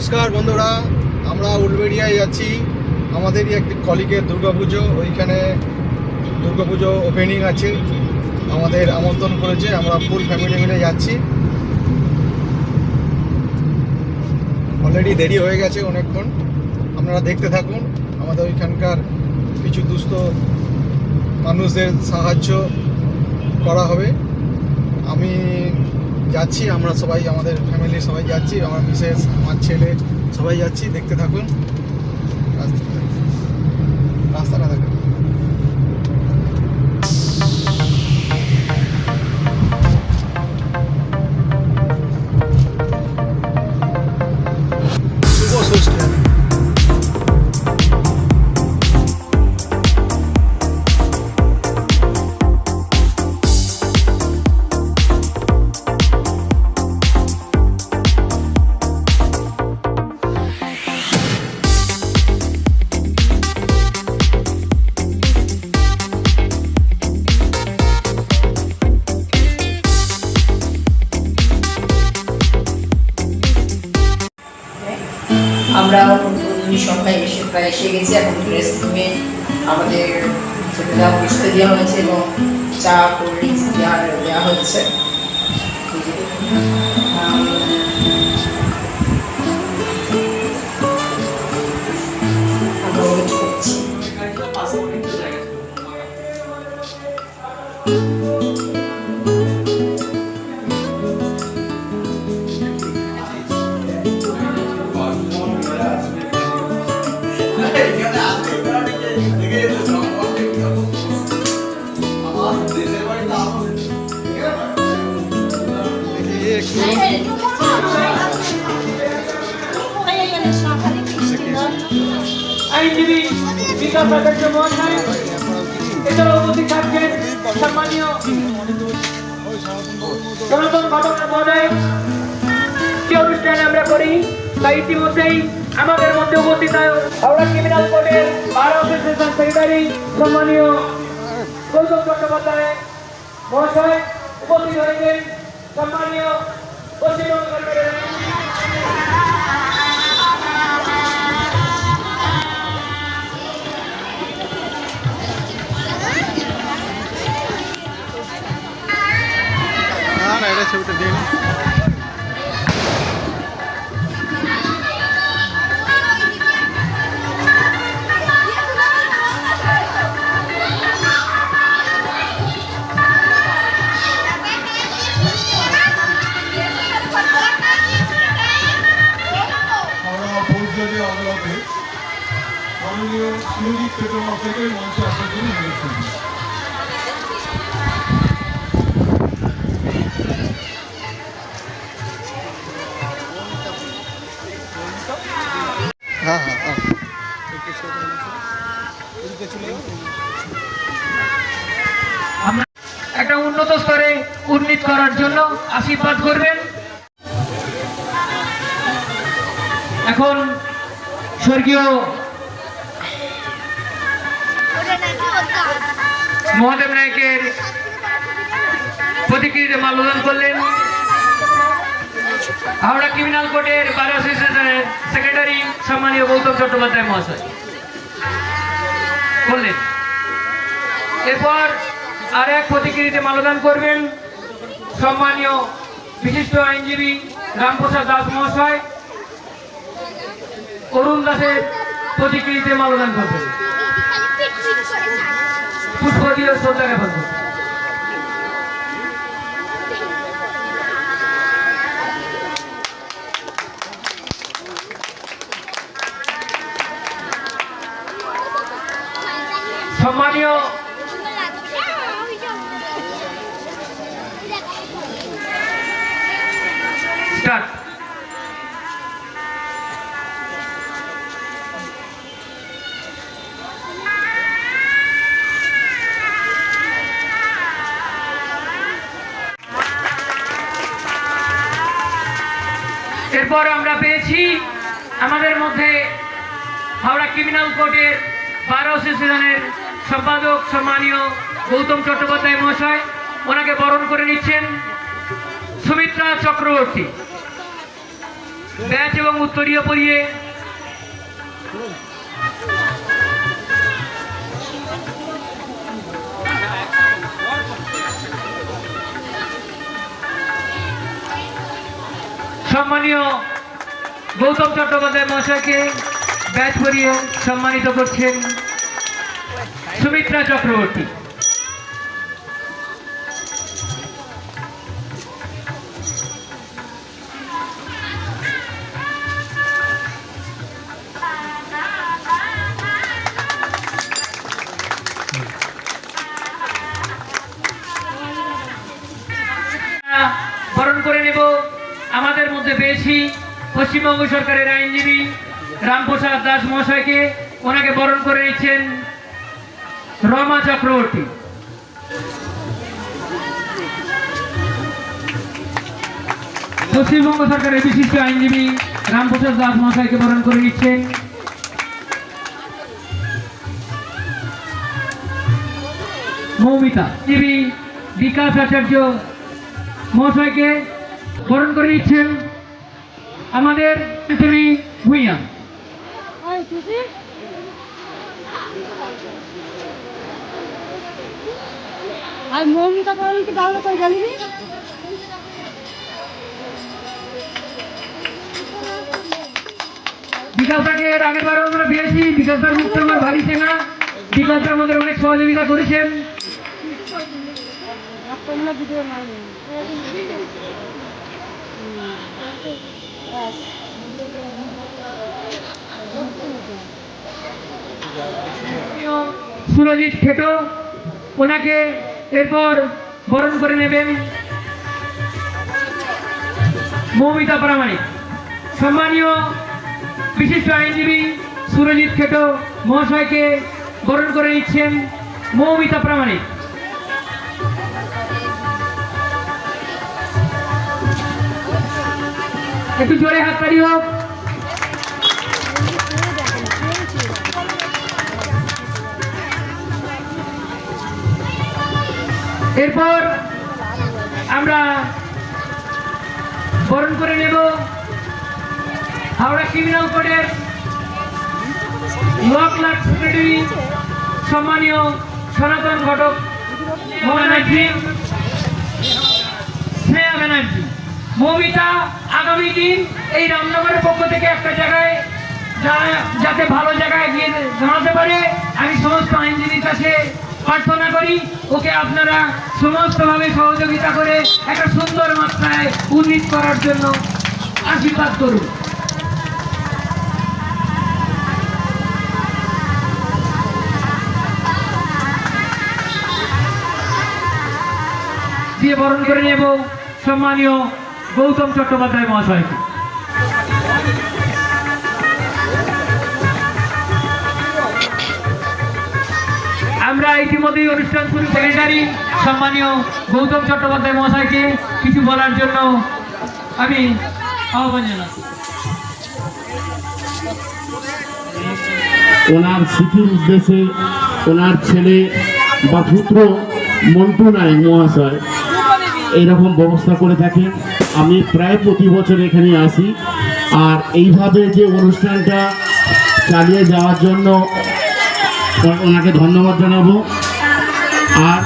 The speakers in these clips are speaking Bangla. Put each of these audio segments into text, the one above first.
নমস্কার বন্ধুরা, আমরা উলবেড়িয়ায় যাচ্ছি আমাদেরই একটি কলিগের দুর্গাপুজো, ওইখানে দুর্গাপুজো ওপেনিং আছে। আমাদের আমন্ত্রণ করেছে, আমরা ফুল ফ্যামিলি মিলে যাচ্ছি। অলরেডি দেরি হয়ে গেছে অনেকক্ষণ। আপনারা দেখতে থাকুন, আমাদের ওইখানকার কিছু দুস্থ মানুষদের সাহায্য করা হবে। আমি যাচ্ছি, আমরা সবাই, আমাদের ফ্যামিলি সবাই যাচ্ছি, আমার মিসেস আমার ছেলে সবাই যাচ্ছি, দেখতে থাকুন। রাস্তা- রাস্তাটা দেখুন। প্রায় এসে গেছি, এখন ড্রেস রুমে আমাদের সেটা বুঝতে দেওয়া হয়েছে এবং চা কোল্ড ড্রিঙ্কস দেওয়া হচ্ছে। আইনজীবী বিকাশ আচার্য মহাশয় এছাড়াও উপস্থিত থাকছেন সম্মানীয় সনাতন ঘটক মহোদয় যে অনুষ্ঠানে আমরা করি তা ইতিমধ্যেই আমাদের মধ্যে উপস্থিত হাওড়া ক্রিমিনাল কোর্টের বার সেক্রেটারি সম্মানীয় গৌতম চট্টোপাধ্যায় মহাশয় উপস্থিত হয়েছেন সম্মানীয় পশ্চিমবঙ্গ ছবিটা দিয়ে একটা উন্নত স্তরে উন্নীত করার জন্য আশীর্বাদ করবেন। এখন স্বর্গীয় মহাদেব নায়কের প্রতিকৃতিতে মাল্যদান করলেন। হাওড়া ক্রিমিনাল কোর্টের বার অ্যাসোসিয়েশনের সেক্রেটারি সম্মানীয় গৌতম চট্টোপাধ্যায় মহাশয় করলেন। এরপর আর এক প্রতিকৃতিতে মালদান করবেন সম্মানীয় বিশিষ্ট আইনজীবী রামপ্রসাদ দাস মহাশয়। অরুণ দাসের প্রতিকৃতিতে মালদান করবেন। পুষ্প দিয়ে শ্রদ্ধা জ্ঞাপন করবেন সম্মানীয় এরপর আমরা পেয়েছি আমাদের মধ্যে হাওড়া ক্রিমিনাল কোর্টের বার অ্যাসোসিয়েশনের সম্পাদক সম্মানীয় গৌতম চট্টোপাধ্যায় মহাশয়, ওনাকে বরণ করে নিচ্ছেন সুমিত্রা চক্রবর্তী। ব্যাচ এবং উত্তরীয় পরিয়ে সম্মানীয় গৌতম চট্টোপাধ্যায় মহাশয়কে ব্যাচ পরিয়ে সম্মানিত করছেন সুমিত্রা চক্রবর্তী। পশ্চিমবঙ্গ সরকারের আইনজীবী রামপ্রসাদ দাস মহাশয়কে ওনাকে বরণ করে নিচ্ছেন রমা চক্রবর্তী। পশ্চিমবঙ্গ সরকারের বিশিষ্ট আইনজীবী রামপ্রসাদ দাস মহাশয়কে বরণ করে নিচ্ছেন। মৌমিতা বিকাশ আচার্য মহাশয়কে বরণ করে দিচ্ছেন আমাদের পৃথিবী ভূঁইয়া? আর মৌমিতা করে এর আগের বারও আমরা পেয়েছি। বিকাশটার মুক্ত আমার ভারী চেনা বিকাশটা আমাদের অনেক সহযোগিতা করেছেন। তোমরা ভিডিও নাই সুরজিৎ খেটো ওনাকে এরপর বরণ করে নেবেন মৌমিতা প্রামাণিক। সম্মানীয় বিশিষ্ট আইনজীবী সুরজিৎ খেটো মহাশয়কে বরণ করে নিচ্ছেন মৌমিতা প্রামাণিক। একটু জোরে হাততালি হোক এরপর আমরা বরণ করে নেব হাওড়া ক্রিমিনাল কোর্টের ল ক্লার্ক সেক্রেটারি সম্মানীয় সনাতন ঘটক ব্যানার্জি স্নেহা ব্যানার্জি। মৌমিতা আগামী দিন এই রামনগরের পক্ষ থেকে একটা জায়গায় যাতে ভালো জায়গায় গিয়ে দাঁড়াতে পারে, আমি সমস্ত আইনজীবীর কাছে প্রার্থনা করি, ওকে আপনারা সমস্তভাবে সহযোগিতা করে একটা সুন্দর মাত্রায় উন্নীত করার জন্য আশীর্বাদ করুন। দিয়ে বরণ করে নেব সম্মানীয় গৌতম চট্টোপাধ্যায় মহাশয়কে আমরা ইতিমধ্যেই অনুষ্ঠান শুরু করে সেক্রেটারি সম্মানীয় গৌতম চট্টোপাধ্যায় মহাশয়কে কিছু বলার জন্য আমি আহ্বান জানাচ্ছি। ওনার স্মৃতির উদ্দেশ্যে ওনার ছেলে বা পুত্র মন্টু নাই মহাশয়, এইরকম ব্যবস্থা করে থাকেন। আমি প্রায় প্রতি বছর এখানে আসি। আর এইভাবে যে অনুষ্ঠানটা চালিয়ে যাওয়ার জন্য ওনাকে ধন্যবাদ জানাব। আর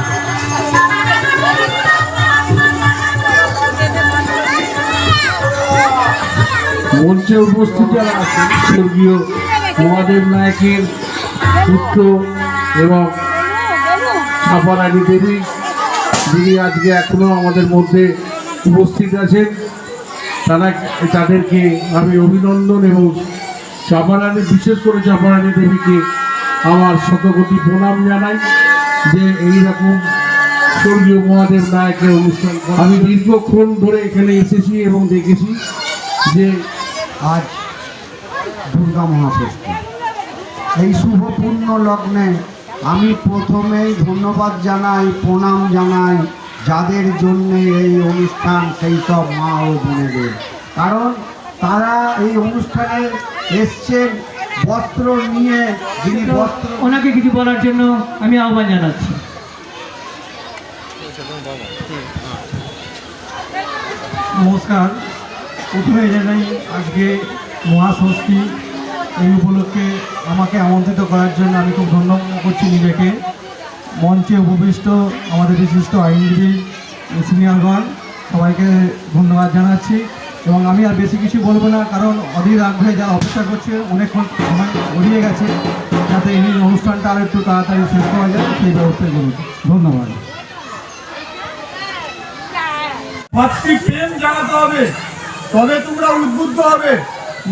মঞ্চে উপস্থিত আছেন, স্বর্গীয় মহাদেব নায়কের পুত্র এবং ছাপারানী দেবী, যিনি আজকে এখনও আমাদের মধ্যে উপস্থিত আছেন। তারা তাদেরকে আমি অভিনন্দন এবং চাপারানী, বিশেষ করে চাপারানী দেবীকে আমার শতকোটি প্রণাম জানাই যে এই রকম স্বর্গীয় মহাদেব নায়কের অনুষ্ঠান আমি দীর্ঘক্ষণ ধরে এখানে এসেছি এবং দেখেছি যে আজ দুর্গা মহাষষ্ঠী। এই শুভপূর্ণ লগ্নে আমি প্রথমেই ধন্যবাদ জানাই, প্রণাম জানাই। যাদের জন্য এই অনুষ্ঠান সেই সব মা ও বোনেদের। কারণ তারা এই অনুষ্ঠানে এসছেন বস্ত্র নিয়ে যিনি বস্ত্র ওনাকে কিছু বলার জন্য আমি আহ্বান জানাচ্ছি। নমস্কার। প্রথমে জানাই আজকে মহাষষ্ঠী এই উপলক্ষে আমাকে আমন্ত্রিত করার জন্য আমি খুব ধন্য করছি নিজেকে। মঞ্চে উপবিষ্ট আমাদের বিশিষ্ট আইনজীবী সিনিয়রগণ সবাইকে ধন্যবাদ জানাচ্ছি। এবং আমি আর বেশি কিছু বলব না কারণ অধীর আগ্রহে যারা অপেক্ষা করছে অনেকক্ষণ সময় গড়িয়ে গেছে যাতে এই অনুষ্ঠানটা আর একটু তাড়াতাড়ি শেষ করা যায় সেই ব্যবস্থা করুন ধন্যবাদ। মাতৃপ্রেম জানাতে হবে তবে তোমরা উদ্বুদ্ধ হবে।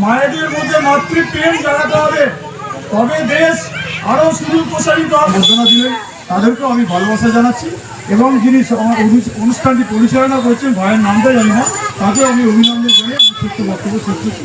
মায়েদের মধ্যে মাতৃপ্রেম জানাতে হবে তবে দেশ আরও সুদূর প্রসারিত হবে। ঘোষণা দিলেন তাদেরকেও আমি ভালোবাসা জানাচ্ছি এবং যিনি অনুষ্ঠানটি পরিচালনা করছেন ভাইয়ের নামটা জানি না তাকেও আমি অভিনন্দন জানিয়ে বক্তব্য শেষ করছি।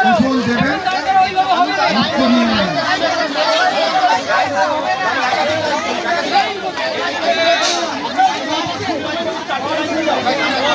কুশল দেবেন মুক্ত নিয়ে নেন।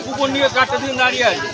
যাচ্ছে নিয়ে কাটতে দিন দাঁড়িয়ে আছে।